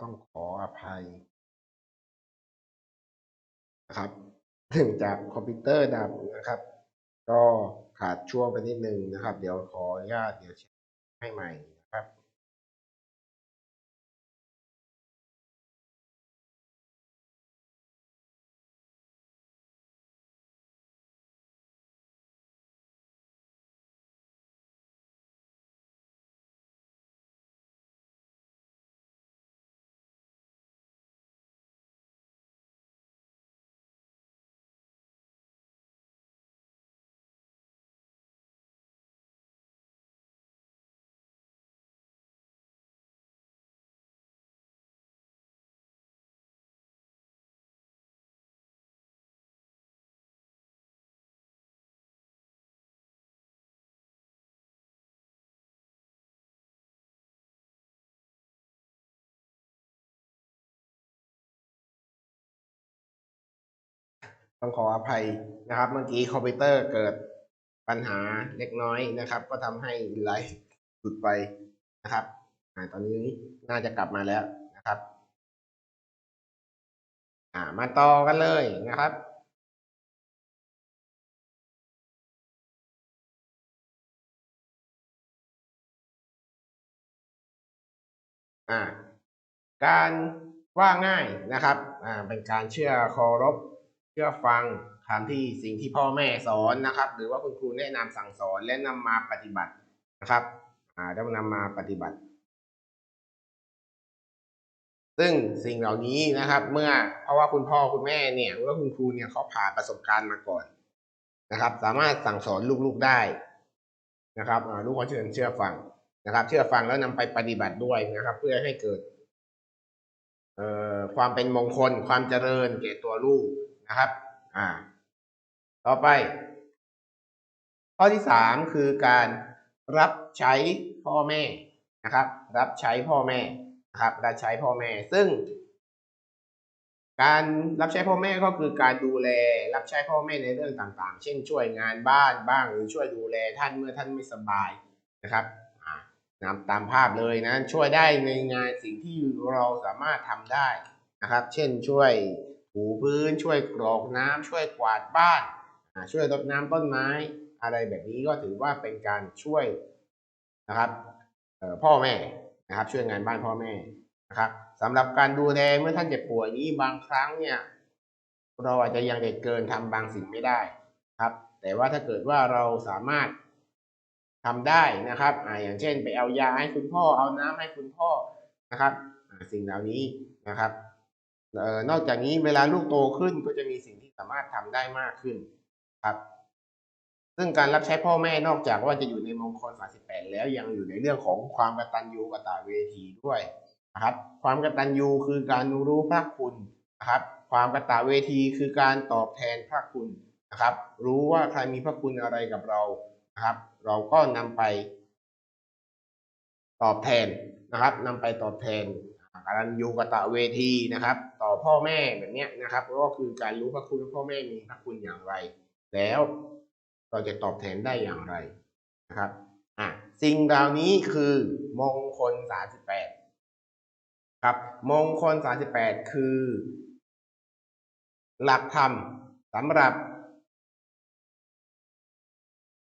ต้องขออภัยนะครับเนื่องจากคอมพิวเตอร์ดับนะครับ ก็ขาดช่วงไปนิดนึงนะครับ เดี๋ยวขออนุญาตเดี๋ยวเช็คให้ใหม่นะครับ ต้องขออภัยนะครับ เมื่อกี้คอมพิวเตอร์เกิดปัญหาเล็กน้อยนะครับ ก็ทำให้ไลฟ์หลุดไปนะครับอตอนนี้น่าจะกลับมาแล้วนะครับ อ่ามาต่อกันเลยนะครับการว่าง่ายนะครับ เป็นการเชื่อเคารพ ชื่อฟังตามที่สิ่งที่พ่อแม่สอนนะครับ หรือว่าคุณครูแนะนำสั่งสอนและนำมาปฏิบัตินะครับอ่าแล้วนำมาปฏิบัติ ซึ่งสิ่งเหล่านี้นะครับ เมื่อเพราะว่าคุณพ่อคุณแม่เนี่ยหรือว่าคุณครูเนี่ยเขาผ่านประสบการณ์มาก่อนนะครับ สามารถสั่งสอนลูกๆได้นะครับลูกขอเชิญเชื่อฟังนะครับ เชื่อฟังแล้วนำไปปฏิบัติด้วยนะครับ เพื่อให้เกิดเอ่อความเป็นมงคลความเจริญแก่ตัวลูก นะครับ อ่า ต่อไป ข้อที่สามคือการรับใช้พ่อแม่นะครับ รับใช้พ่อแม่นะครับรับใช้พ่อแม่ ซึ่ง การรับใช้พ่อแม่ก็คือการดูแล รับใช้พ่อแม่ในเรื่องต่างๆ เช่น ช่วยงานบ้านบ้างหรือช่วยดูแลท่านเมื่อท่านไม่สบายนะครับอ่านำตามภาพเลยนะ ช่วยได้ในงานสิ่งที่เราสามารถทำได้นะครับ เช่นช่วย ถูพื้นช่วยกรอกน้ำช่วยกวาดบ้าน ช่วยรดน้ำต้นไม้ อะไรแบบนี้ก็ถือว่าเป็นการช่วยนะครับพ่อแม่นะครับ ช่วยงานบ้านพ่อแม่นะครับสำหรับการดูแลเมื่อท่านเจ็บป่วยนี้บางครั้งเนี่ยเราอาจจะยังเด็กเกินทำบางสิ่งไม่ได้ครับ แต่ว่าถ้าเกิดว่าเราสามารถทำได้นะครับออย่างเช่น ไปเอายาให้คุณพ่อเอาน้ำให้คุณพ่อนะครับ สิ่งเหล่านี้นะครับ นอกจากนี้เวลาลูกโตขึ้นก็จะมีสิ่งที่สามารถทำได้มากขึ้นครับ ซึ่งการรับใช้พ่อแม่นอกจากว่าจะอยู่ในมงคล 38 แล้วยังอยู่ในเรื่องของความกตัญญูกตเวทีด้วยนะครับ ความกตัญญูคือการรู้พระคุณนะครับ ความกตเวทีคือการตอบแทนพระคุณนะครับ รู้ว่าใครมีพระคุณอะไรกับเรานะครับ เราก็นำไปตอบแทนนะครับนำไปตอบแทน การยูกตะเวทีนะครับ ต่อพ่อแม่แบบนี้นะครับ ก็คือการรู้พระคุณว่พ่อแม่มีพระคุณอย่างไร แล้วเราจะตอบแทนได้อย่างไรนะครับอะสิ่งเหล่านี้คือมงคล38ครับมงคล38คือ หลักธรรมสำหรับ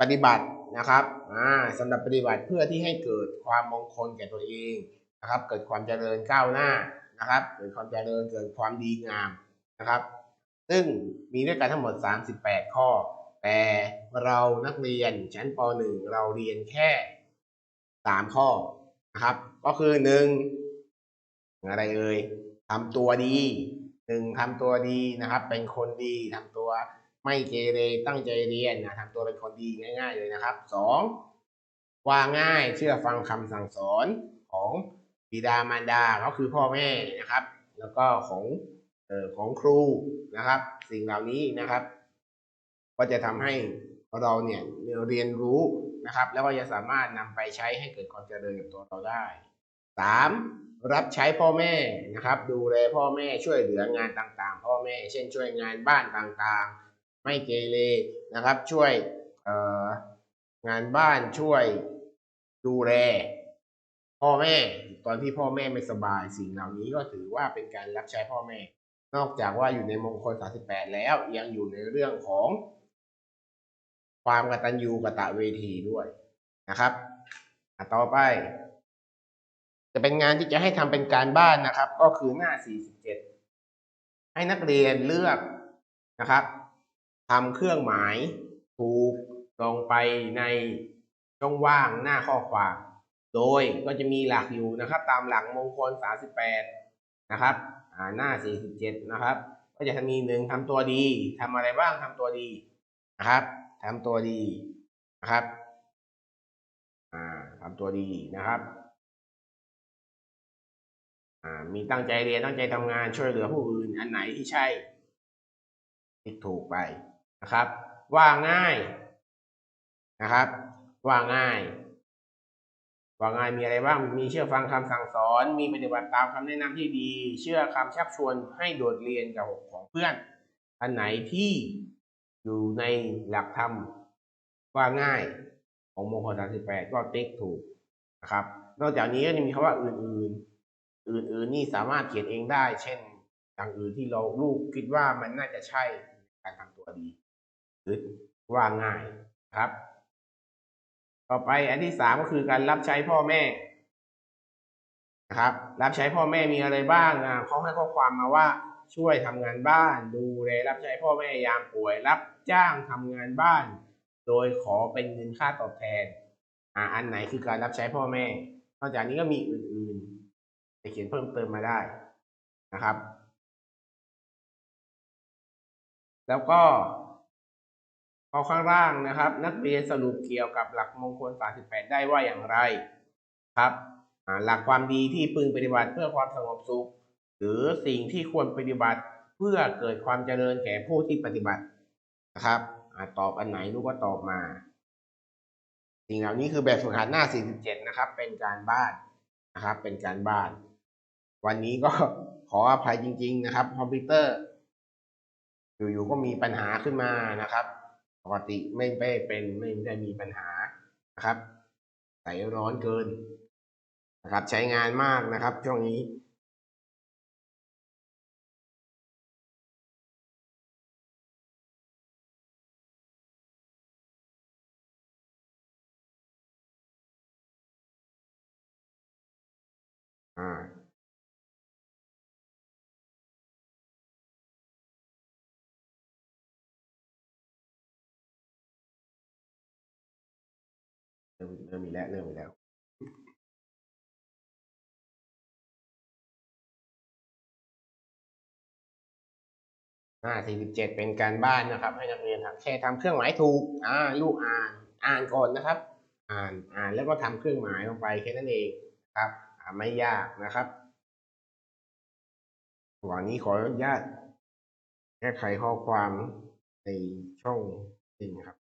ปฏิบัตินะครับอ่าสำหรับปฏิบัติเพื่อที่ให้เกิดความมงคลแก่ตัวเอง นะครับ เกิดความเจริญก้าวหน้านะครับ เกิดความเจริญเกิดความดีงามนะครับ ซึ่งมีด้วยกันทั้งหมด 38 ข้อ แต่เรานักเรียนชั้นป .1 เราเรียนแค่ 3 ข้อนะครับ ก็คือ 1 อะไรเอ่ยทำตัวดีหนึ่งทำตัวดีนะครับ เป็นคนดีทำตัวไม่เกเรตั้งใจเรียนนะทำตัวเป็นคนดีง่าย ๆ เลยนะครับสองว่าง่ายเชื่อฟังคำสั่งสอนของ บิดามารดาก็คือพ่อแม่นะครับ แล้วก็ของเอ่อของครูนะครับ สิ่งเหล่านี้นะครับ ก็จะทำให้เราเนี่ยเรียนรู้นะครับ แล้วก็จะสามารถนำไปใช้ให้เกิดความเจริญกับตัวเราได้สามรับใช้พ่อแม่นะครับ ดูแลพ่อแม่ช่วยเหลืองานต่างๆ พ่อแม่ เช่น ช่วยงานบ้านต่างๆ ไม่เกเรนะครับ ช่วยเอ่องานบ้านช่วยดูแล พ่อแม่ ตอนที่พ่อแม่ไม่สบายสิ่งเหล่านี้ก็ถือว่าเป็นการรับใช้พ่อแม่ นอกจากว่าอยู่ในมงคล 38 แล้วยังอยู่ในเรื่องของ ความกตัญญูกตเวทีด้วยนะครับต่อไป จะเป็นงานที่จะให้ทำเป็นการบ้านนะครับ ก็คือหน้า 47 ให้นักเรียนเลือกนะครับทำเครื่องหมายถูกลงไปในช่องว่างหน้าข้อความ โดยก็จะมีหลักอยู่นะครับ ตามหลักมงคล 38 นะครับอ่าหน้า 47 นะครับ ก็จะมีหนึ่งทำตัวดีทำอะไรบ้างทำตัวดีนะครับทำตัวดีนะครับอ่าทำตัวดีนะครับอ่ามีตั้งใจเรียนตั้งใจทำงานช่วยเหลือผู้อื่นอันไหนที่ใช่ที่ถูกไปนะครับ ว่าง่ายนะครับ ว่าง่าย ว่าง่ายมีอะไรบ้าง มีเชื่อฟังคำสั่งสอน มีปฏิบัติตามคำแนะนำที่ดี เชื่อคำชักชวนให้โดดเรียนกับของเพื่อน อันไหนที่อยู่ในหลักธรรมว่าง่ายของมงคล38ก็ติ๊กถูกนะครับ นอกจากนี้ก็จะมีคำว่าอื่นๆ อื่นๆนี่สามารถเขียนเองได้ เช่นอย่างอื่นที่เราลูกคิดว่ามันน่าจะใช่การทำตัวดี หรือว่าง่ายครับ ต่อไปอันที่สามก็คือการรับใช้พ่อแม่นะครับ รับใช้พ่อแม่มีอะไรบ้างอะเขาให้ข้อความมาว่าช่วยทำงานบ้าน ดูแลรับใช้พ่อแม่ยามป่วย รับจ้างทำงานบ้าน โดยขอเป็นเงินค่าตอบแทนอ่าอันไหนคือการรับใช้พ่อแม่ นอกจากนี้ก็มีอื่นๆจะเขียนเพิ่มเติมมาได้นะครับ แล้วก็ อข้างล่างนะครับ นักเรียนสรุปเกี่ยวกับหลักมงคล 38 ได้ว่าอย่างไรครับหลักความดีที่พึงปฏิบัติเพื่อความสงบสุข หรือสิ่งที่ควรปฏิบัติเพื่อเกิดความเจริญแก่ผู้ที่ปฏิบัตินะครับอตอบอันไหนลูกก็ตอบมา สิ่งเหล่านี้คือแบบฝึกหัดหน้า 47 นะครับ เป็นการบ้านนะครับ เป็นการบ้าน วันนี้ก็ขออภัยจริง ๆ นะครับ คอมพิวเตอร์ อยู่ๆก็มีปัญหาขึ้นมานะครับ ปกติไม่ได้เป็นไม่ได้มีปัญหานะครับใส่ร้อนเกินนะครับ ใช้งานมากนะครับ ช่วงนี้ เริ่มเริ่มมีแล้วเริ่มมีแล้ว อ่า47เป็นการบ้านนะครับ ให้นักเรียนทำแค่ทำเครื่องหมายถูก อ่า ลูกอ่าน อ่านก่อนนะครับ อ่าน อ่านแล้วก็ทำเครื่องหมายลงไปแค่นั้นเองครับอ่าไม่ยากนะครับวันนี้ขออนุญาตแก้ไขข้อความในช่องจริงครับ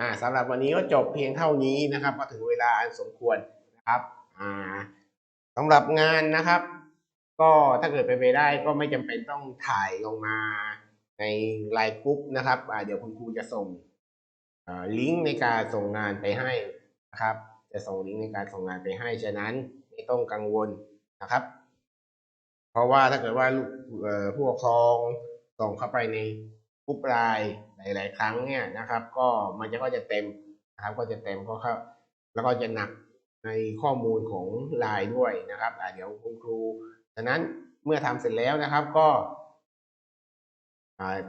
อ่าสำหรับวันนี้ก็จบเพียงเท่านี้นะครับก็ถึงเวลาอันสมควรนะครับอ่าสำหรับงานนะครับ ก็ถ้าเกิดไปไปได้ก็ไม่จำเป็นต้องถ่ายลงมาในไลน์กรุ๊ปนะครับอ่าเดี๋ยวคุณครูจะส่งลิงก์ในการส่งงานไปให้นะครับ จะส่งลิงก์ในการส่งงานไปให้ฉะนั้นไม่ต้องกังวลนะครับ เพราะว่าถ้าเกิดว่าผู้ปกครองส่งเข้าไปใน กรุ๊ปไลน์หลาย ๆ ครั้งเนี่ยนะครับ ก็มันจะก็จะเต็มนะครับ ก็จะเต็มก็เข้าแล้วก็จะหนักในข้อมูลของไลน์ด้วยนะครับอ่เดี๋ยวคุณครูฉะนั้นเมื่อทำเสร็จแล้วนะครับก็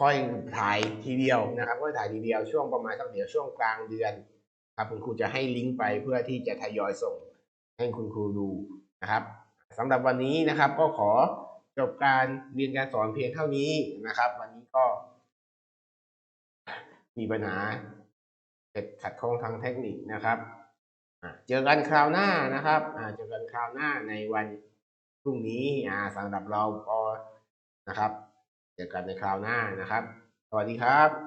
ค่อยถ่ายทีเดียวนะครับก็ถ่ายทีเดียวช่วงประมาณสักเดี๋ยวช่วงกลางเดือนครับคุณครูจะให้ลิงก์ไปเพื่อที่จะทยอยส่งให้คุณครูดูนะครับสำหรับวันนี้นะครับก็ขอจบการเรียนการสอนเพียงเท่านี้นะครับ วันนี้ก็ มีปัญหาเกิดขัดข้องทางเทคนิคนะครับเจอกันคราวหน้านะครับเจอกันคราวหน้าในวันพรุ่งนี้สำหรับเราพอนะครับ เจอกันในคราวหน้านะครับ สวัสดีครับ